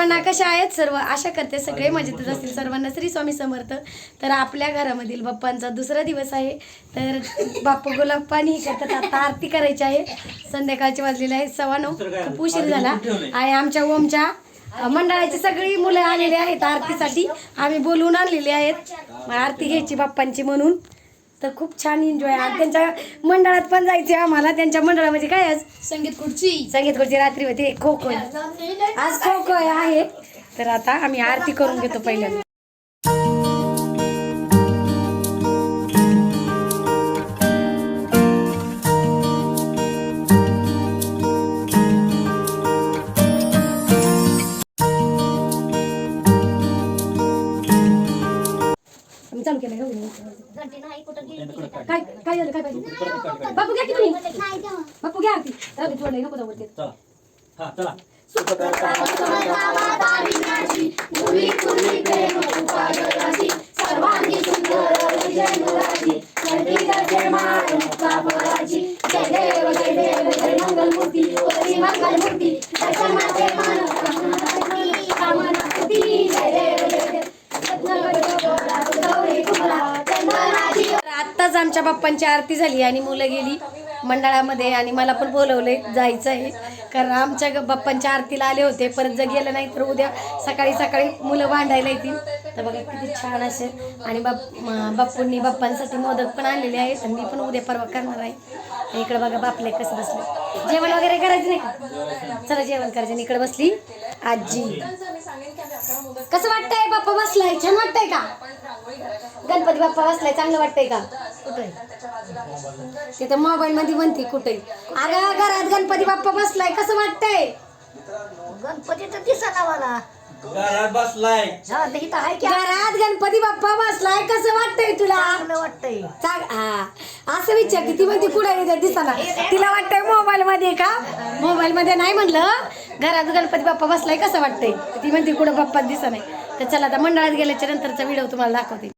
सर्वांना कशा आहेत सर्व? आशा करते सगळे मजेतच असतील. सर्वांना श्री स्वामी समर्थ. तर आपल्या घरामधील बाप्पांचा दुसरा दिवस आहे. तर बाप्पा गुलाब पाणी हे करतात. आता आरती करायची आहे. संध्याकाळचे वाजलेले आहेत सव्वा नऊ. खूप उशीर झाला. आणि आमच्या ओमच्या मंडळाची सगळी मुलं आलेली आहेत आरतीसाठी. आम्ही बोलवून आणलेली आहेत. आरती घ्यायची बाप्पांची म्हणून. तर खूप छान एन्जॉय त्यांच्या मंडळात पण जायचे आम्हाला. त्यांच्या मंडळामध्ये काय आज? संगीत खुर्ची. संगीत खुर्ची रात्री होते. खो खो आज खो खो आहे. तर आता आम्ही आरती करून घेतो पहिल्यांदा. आम्ही चालू केलं काय काय झालं? काय पाहिजे? बापू घ्या की तुम्ही. बापू घ्या आरती. राहू दे, थोडं नको जाऊ वरती. चला. हा चला. तर आमच्या बाप्पांची आरती झाली आणि मुलं गेली मंडळामध्ये आणि मला पण बोलवले जायचं आहे. कारण आमच्या बाप्पांच्या आरतीला आले होते. परत जर गेलं नाही तर उद्या सकाळी सकाळी मुलं भांडायला येतील. तर बघा किती छान असे आणि बाप बाप्पूंनी बाप्पांसाठी मोदक पण आणलेले आहेत आणि मी पण उद्या परवा करणार आहे. इकडे बघा बापले कसं बसले. जेवण वगैरे करायचं नाही का? चला जेवण करायचं आणि इकडे बसली आजी. कसं वाटतंय बाप्पा बसलाय? छान वाटतंय का? गणपती बाप्पा बसलाय. चांगलं वाटतंय का? कुठे तिथं मोबाईल मध्ये म्हणते कुठे अगं घरात गणपती बाप्पा बसलाय कसं वाटतंय? गणपती तर दिसना मला. घरात बसलाय. हा ते इथं आहे की घरात गणपती बाप्पा बसलाय कसं वाटतंय तुला? चांगलं वाटतंय. चांग हा. असं विचार की ती म्हणते कुठे दिसताना. तिला वाटतंय मोबाईल मध्ये का? मोबाईल मध्ये नाही म्हणलं. घरात गणपती बाप्पा बसलाय कसं वाटतंय? ती म्हणते कुठं बाप्पा दिसा नाही. तर चला आता मंडळात गेल्याच्या नंतरचा व्हिडिओ तुम्हाला दाखवते.